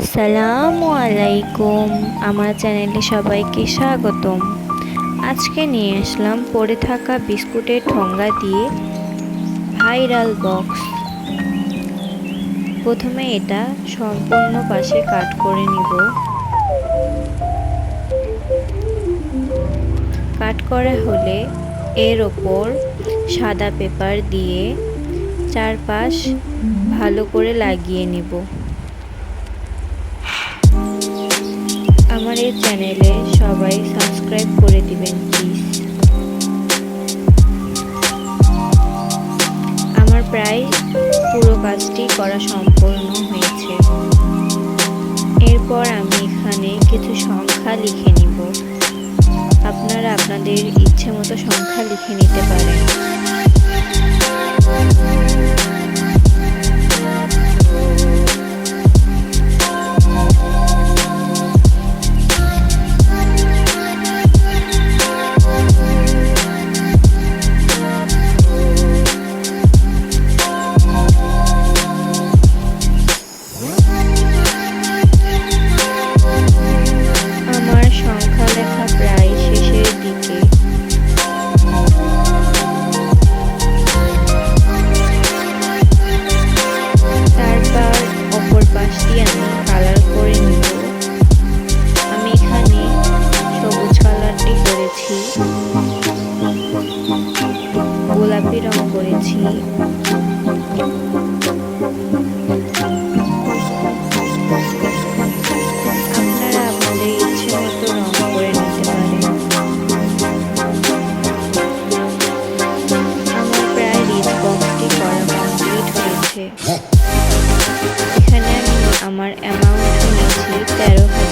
আসসালামু আলাইকুম আমার চ্যানেলে সবাইকে স্বাগতম। আজকে নিয়ে আসলাম পড়ে থাকা বিস্কুটের ঠোঙ্গা দিয়ে ভাইরাল বক্স। প্রথমে এটা সম্পূর্ণ পাশে কাট করে নিব। কাট করা হলে এর ওপর সাদা পেপার দিয়ে চারপাশ ভালো করে লাগিয়ে নিব। আমার এই চ্যানেলে সবাই সাবস্ক্রাইব করে দিবেন প্লিজ আমার প্রায় পুরো কাজটি করা সম্পূর্ণ হয়েছে। এরপর আমি এখানে কিছু সংখ্যা লিখে নিব। আপনারা আপনাদের ইচ্ছে মতো সংখ্যা লিখে নিতে পারেন। এখানে আমি আমার অ্যামাউন্ট নিয়েছি তেরো হাজার।